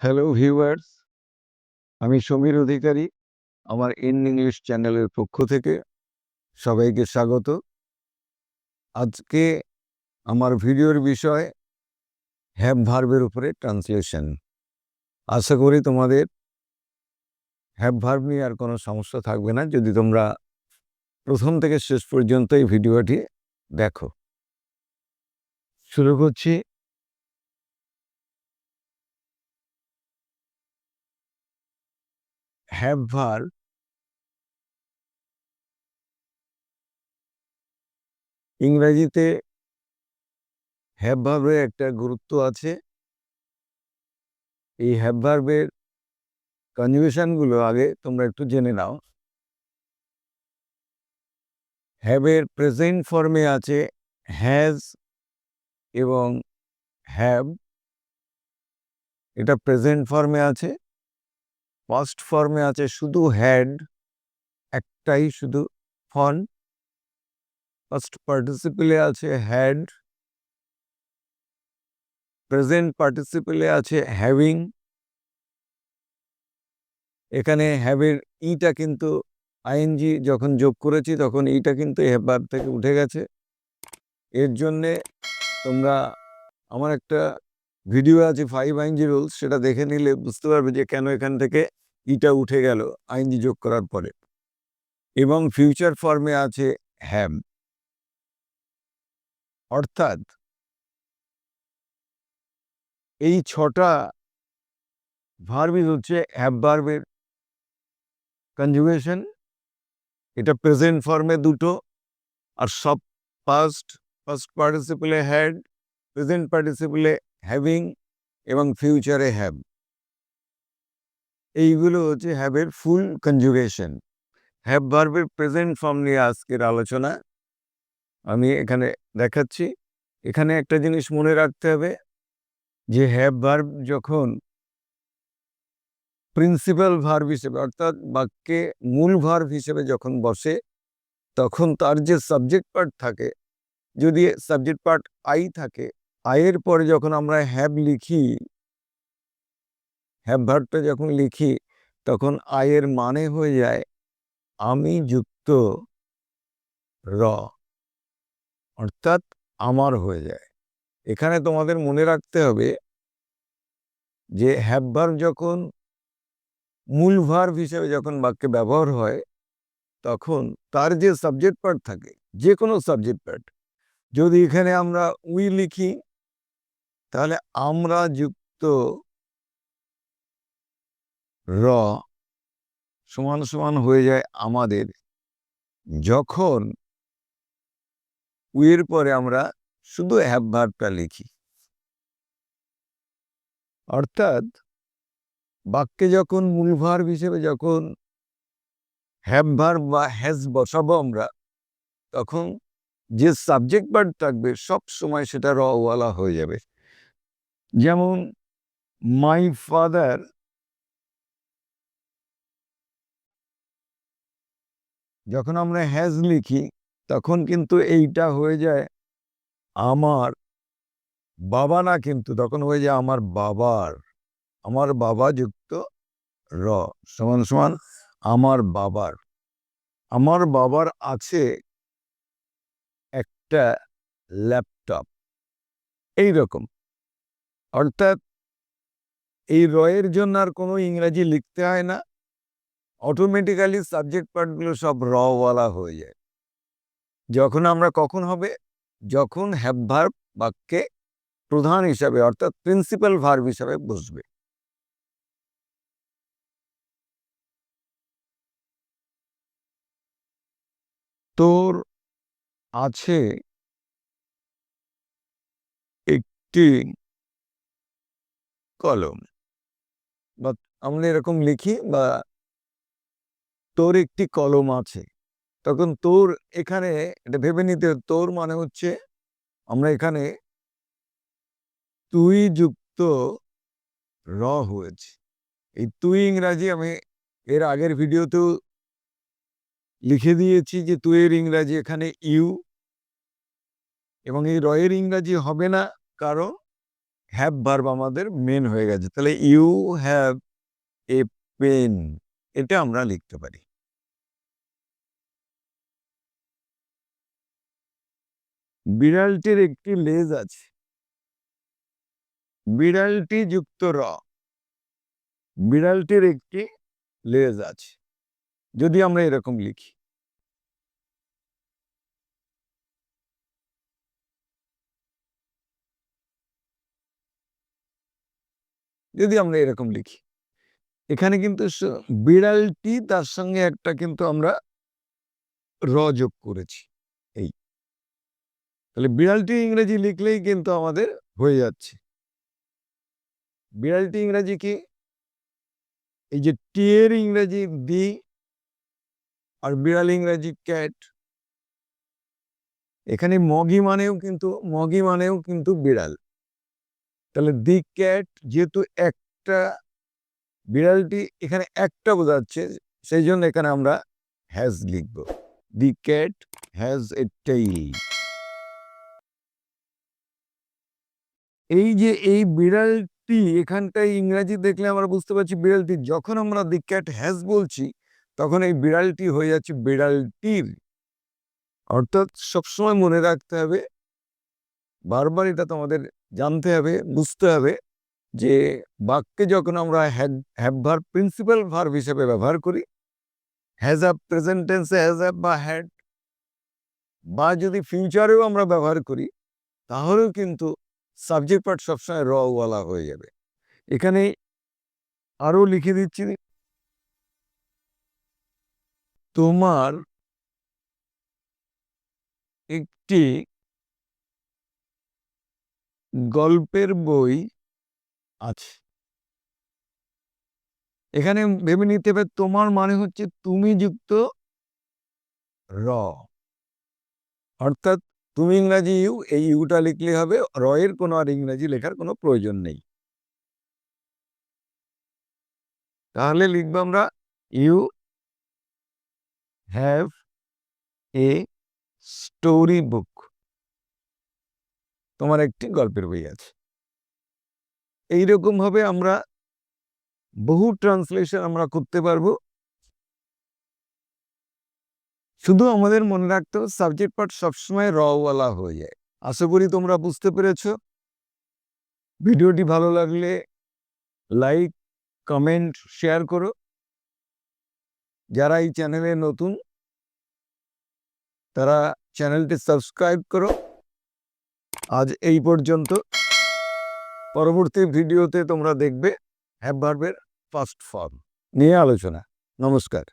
Hello viewers আমি সমীর অধিকারী, আমার in English চ্যানেলের পক্ষ থেকে সবাইকে স্বাগত। আজকে আমার ভিডিওর বিষয় হ্যাভ ভার্বের উপরে ট্রান্সলেশন আশা করি তোমাদের হ্যাভ ভার্ব নিয়ে আর কোনো সমস্যা থাকবে না, যদি তোমরা প্রথম থেকে শেষ পর্যন্ত এই ভিডিওটি দেখো। শুরু করছি। হ্যাভ ইংরেজিতে হ্যাভ ভার্বের একটা গুরুত্ব আছে। এই হ্যাভ ভার্বের আগে তোমরা একটু জেনে নাও। হ্যাভের প্রেজেন্ট ফর্মে আছে হ্যাজ এবং হ্যাভ এটা প্রেজেন্ট ফর্মে আছে। পাস্ট ফর্মে আছে শুধু হ্যাড একটাই শুধু ফন ফার্স্ট পার্টিসিপেলে আছে হ্যাড প্রেজেন্ট পার্টিসিপেলে আছে হ্যাভিং এখানে হ্যাভের ইটা কিন্তু আইএনজি যখন যোগ করেছি তখন ইটা কিন্তু হ্যাভার থেকে উঠে গেছে। এর জন্যে তোমরা আমার একটা ভিডিও আছে ফাইভ আইনজি রুলস সেটা দেখে নিলে বুঝতে পারবে যে কেন এখান থেকে ইটা উঠে গেল আইনজি যোগ করার পরে। এবং ফিউচার ফর্মে আছে হ্যাম অর্থাৎ এই ছটা ভার্বই হচ্ছে হ্যাভ ভার্বের কনজুগেশন এটা প্রেজেন্ট ফর্মে দুটো, আর সব ফার্স্ট ফার্স্ট পার্টিসিপেলে হ্যাড প্রেজেন্ট পার্টিসিপেলে হ্যাভিং এবং ফিউচারে হ্যাভ এইগুলো হচ্ছে হ্যাভের ফুল কনজুগেশন হ্যাভ ভার্বের প্রেজেন্ট ফর্ম নিয়ে আজকের আলোচনা। আমি এখানে দেখাচ্ছি। এখানে একটা জিনিস মনে রাখতে হবে যে হ্যাভ ভার্ব যখন প্রিন্সিপাল ভার্ব হিসেবে অর্থাৎ বাক্যে মূল ভার্ব হিসেবে যখন বসে, তখন তার যে সাবজেক্ট পার্ট থাকে, যদি সাবজেক্ট পার্ট আই থাকে আয়ের পরে যখন আমরা হ্যাভ লিখি হ্যাভ ভার্বটা যখন লিখি, তখন আয়ের মানে হয়ে যায়, আমি যুক্ত, র। অর্থাৎ আমার হয়ে যায়। এখানে তোমাদের মনে রাখতে হবে যে হ্যাভ ভার্ব যখন মূল ভার্ব হিসেবে যখন বাক্যে ব্যবহার হয়, তখন তার যে সাবজেক্ট পার্ট থাকে যে কোনো সাবজেক্ট পার্ট যদি এখানে আমরা উই লিখি তাহলে আমরা যুক্ত র সমান সমান হয়ে যায় আমাদের যখন উয়ের পরে আমরা শুধু হ্যাভ লিখি। অর্থাৎ বাক্যে যখন মূল হিসেবে যখন হ্যাভ বা হ্যাজ বসাবো আমরা, তখন যে সাবজেক্ট ভার্ব থাকবে সব সময় সেটা রওয়ালা হয়ে যাবে। যেমন মাই ফাদার যখন আমরা হ্যাজ লিখি, তখন কিন্তু এইটা হয়ে যায় আমার বাবা না কিন্তু, তখন হয়ে যায় আমার বাবার আমার বাবা যুক্ত র, সমান সমান আমার বাবার আমার বাবার আছে একটা ল্যাপটপ। এই রকম অর্থাৎ এই রয়ের জন্য আর কোনো ইংরাজি লিখতে হয় না। অটোমেটিক্যালি সাবজেক্ট পার্টগুলো সব রওয়ালা হয়ে যায়। যখন আমরা কখন হবে? যখন হ্যাভ ভার্ব বাক্যে প্রধান হিসাবে অর্থাৎ প্রিন্সিপাল ভার্ব হিসাবে বসবে। তোর আছে একটি কলম। বা আমরা এরকম লিখি বা তোর একটি কলম আছে। তখন তোর এখানে, এটা ভেবে নিতে তোর মানে হচ্ছে আমরা এখানে তুই যুক্ত র হয়েছে। এই তুই ইংরাজি আমি এর আগের ভিডিওতেও লিখে দিয়েছি যে তুইয়ের ইংরাজি এখানে ইউ এবং এই রয়ের ইংরাজি হবে না, কারণ হ্যাভ ভার্ব আমাদের মেন হয়ে গেছে। তাহলে ইউ হ্যাভ এ পেন এটা আমরা লিখতে পারি। বিড়ালটির একটি লেজ আছে। বিড়ালটি যুক্ত র। বিড়ালটির একটি লেজ আছে। যদি আমরা এরকম লিখি। যদি আমরা এরকম লিখি। এখানে কিন্তু বিড়ালটি তার সঙ্গে একটা কিন্তু আমরা র যোগ করেছি, এই। তাহলে বিড়ালটি ইংরেজি লিখলেই কিন্তু আমাদের হয়ে যাচ্ছে। বিড়ালটি ইংরেজি কি? এই যে টি এর ইংরেজি দি আর বিড়াল ইংরেজি ক্যাট। এখানে মগি মানেও কিন্তু, মগি মানেও কিন্তু বিড়াল। তাহলে দি ক্যাট যেহেতু একটা বিড়ালটি এখানে একটা বোঝাচ্ছে সেই জন্য এখানে আমরা হ্যাজ লিখব। The cat has a tail এই যে এই বিড়ালটি এখানটায় ইংরাজি দেখলে আমরা বুঝতে পারছি বিড়ালটি, যখন আমরা দি ক্যাট হ্যাজ বলছি, তখন এই বিড়ালটি হয়ে যাচ্ছে বিড়ালটির। অর্থাৎ সবসময় মনে রাখতে হবে, বারবার এটা তোমাদের জানতে হবে, বুঝতে হবে যে বাক্যে যখন আমরা হ্যাভ হ্যাভ প্রিন্সিপাল ভার্ব হিসেবে ব্যবহার করি হ্যাজ আপ প্রেজেন্ট টেন্সে হ্যাজ আপ বা হ্যাড বা যদি ফিউচারেও আমরা ব্যবহার করি, তাহলেও কিন্তু সাবজেক্ট পার্ট সবসময় রওয়ালা হয়ে যাবে। এখানে আরও লিখে দিচ্ছি। তোমার একটি গল্পের বই আছে এখানে ভেবে নিতে হবে তোমার মানে হচ্ছে তুমি যুক্ত র। অর্থাৎ তুমি ইংরাজি ইউ এই ইউটা লিখলে হবে র এর কোনো আর ইংরাজি লেখার কোনো প্রয়োজন নেই। তাহলে লিখব আমরা you have a story book. তোমার একটি গল্পের বই আছে। এইরকম ভাবে আমরা বহু ট্রান্সলেশন আমরা করতে পারব। শুধু আমাদের মনে রাখতে হবে, সাবজেক্ট পার্ট সবসময় রওয়ালা হয়ে যায়। আশা করি তোমরা বুঝতে পেরেছ। ভিডিওটি ভালো লাগলে লাইক, কমেন্ট, শেয়ার করো। যারা এই চ্যানেলে নতুন, তারা চ্যানেলটি সাবস্ক্রাইব করো। আজ এই পর্যন্ত। পরবর্তী ভিডিওতে তোমরা দেখবে হ্যাভ ভার্বের ফার্স্ট ফর্ম নিয়ে আলোচনা। নমস্কার।